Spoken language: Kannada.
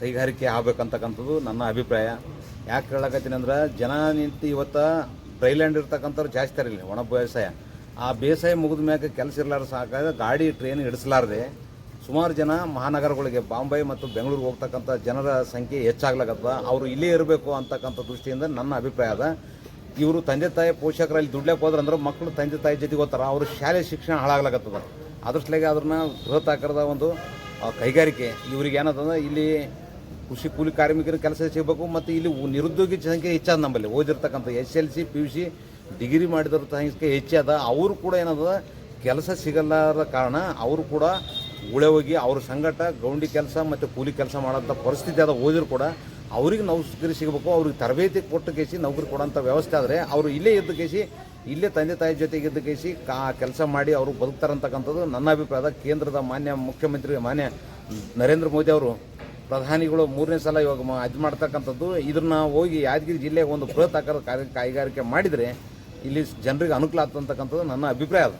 ಕೈಗಾರಿಕೆ ಆಗ್ಬೇಕಂತಕ್ಕಂಥದ್ದು ನನ್ನ ಅಭಿಪ್ರಾಯ. ಯಾಕೆ ಹೇಳಕತ್ತೀನಿ ಅಂದ್ರೆ, ಜನ ನಿಂತು ಇವತ್ತು ಟ್ರೈಲ್ಯಾಂಡ್ ಇರ್ತಕ್ಕಂಥವ್ರು ಜಾಸ್ತಿ ಇರಲಿಲ್ಲ ಒಣ ಬೇಸಾಯ. ಆ ಬೇಸಾಯ ಮುಗಿದ ಮ್ಯಾಗ ಕೆಲಸ ಇರಲಾರ ಸಾಕಾಗ, ಗಾಡಿ ಟ್ರೈನ್ ಹಿಡಿಸಲಾರದೆ ಸುಮಾರು ಜನ ಮಹಾನಗರಗಳಿಗೆ, ಬಾಂಬೆ ಮತ್ತು ಬೆಂಗಳೂರಿಗೆ ಹೋಗ್ತಕ್ಕಂಥ ಜನರ ಸಂಖ್ಯೆ ಹೆಚ್ಚಾಗ್ಲಾಗತ್ತದ ಅವರು ಇಲ್ಲೇ ಇರಬೇಕು ಅಂತಕ್ಕಂಥ ದೃಷ್ಟಿಯಿಂದ ನನ್ನ ಅಭಿಪ್ರಾಯ ಅದ. ಇವರು ತಂದೆ ತಾಯಿ ಪೋಷಕರಲ್ಲಿ ದುಡ್ಲಕ್ಕೆ ಹೋದ್ರೆ ಅಂದ್ರೆ ಮಕ್ಕಳು ತಂದೆ ತಾಯಿ ಜೊತೆಗೆ ಹೋಗ್ತಾರೆ. ಅವರು ಶಾಲೆ ಶಿಕ್ಷಣ ಹಾಳಾಗ್ಲಾಗತ್ತದ ಅದ್ರಸ್ಲಾಗೆ ಅದನ್ನ ಬೃಹತ್ ಆಕಾರದ ಒಂದು ಕೈಗಾರಿಕೆ. ಇವ್ರಿಗೆ ಏನಂತಂದ್ರೆ ಇಲ್ಲಿ ಕೃಷಿ ಕೂಲಿ ಕಾರ್ಮಿಕರಿಗೆ ಕೆಲಸ ಸಿಗಬೇಕು ಮತ್ತು ಇಲ್ಲಿ ನಿರುದ್ಯೋಗಿ ಸಂಖ್ಯೆ ಹೆಚ್ಚಾದ ನಮ್ಮಲ್ಲಿ. ಓದಿರ್ತಕ್ಕಂಥ S L C, P U C degree ಮಾಡಿದ್ರ ಸಂಖ್ಯೆ ಹೆಚ್ಚಾದ ಅವರು ಕೂಡ ಏನದ ಕೆಲಸ ಸಿಗಲಾರದ ಕಾರಣ ಅವರು ಕೂಡ ಉಳೆ ಹೋಗಿ ಅವ್ರ ಸಂಘಟ ಗೌಂಡಿ ಕೆಲಸ ಮತ್ತು ಕೂಲಿ ಕೆಲಸ ಮಾಡೋಂಥ ಪರಿಸ್ಥಿತಿ ಅದ. ಓದಿದ್ರು ಕೂಡ ಅವ್ರಿಗೆ ನೌಕರಿ ಸಿಗಬೇಕು, ಅವ್ರಿಗೆ ತರಬೇತಿ ಕೊಟ್ಟು ಕೇಸಿ ನೌಕರಿ ಕೊಡೋಂಥ ವ್ಯವಸ್ಥೆ ಆದರೆ ಅವರು ಇಲ್ಲೇ ಇದ್ದ ಕೇಸಿ, ಇಲ್ಲೇ ತಂದೆ ತಾಯಿ ಜೊತೆಗೆ ಇದ್ದ ಕೇಸಿ ಕಾ ಕೆಲಸ ಮಾಡಿ ಅವರು ಬದುಕ್ತಾರಂತಕ್ಕಂಥದ್ದು ನನ್ನ ಅಭಿಪ್ರಾಯದ ಕೇಂದ್ರದ ಮಾನ್ಯ ಮುಖ್ಯಮಂತ್ರಿ ಮಾನ್ಯ ನರೇಂದ್ರ ಮೋದಿ ಅವರು. ಪ್ರಧಾನಿಗಳು ಮೂರನೇ ಸಲ ಇವಾಗ ಅದು ಮಾಡ್ತಕ್ಕಂಥದ್ದು. ಇದನ್ನ ಹೋಗಿ ಯಾದಗಿರಿ ಜಿಲ್ಲೆಗೆ ಒಂದು ಬೃಹತ್ ಆಕಾರದ ಕಾರ್ಯ ಕೈಗಾರಿಕೆ ಮಾಡಿದರೆ ಇಲ್ಲಿ ಜನರಿಗೆ ಅನುಕೂಲ ಆಗ್ತಕ್ಕಂಥದ್ದು ನನ್ನ ಅಭಿಪ್ರಾಯ ಅದು.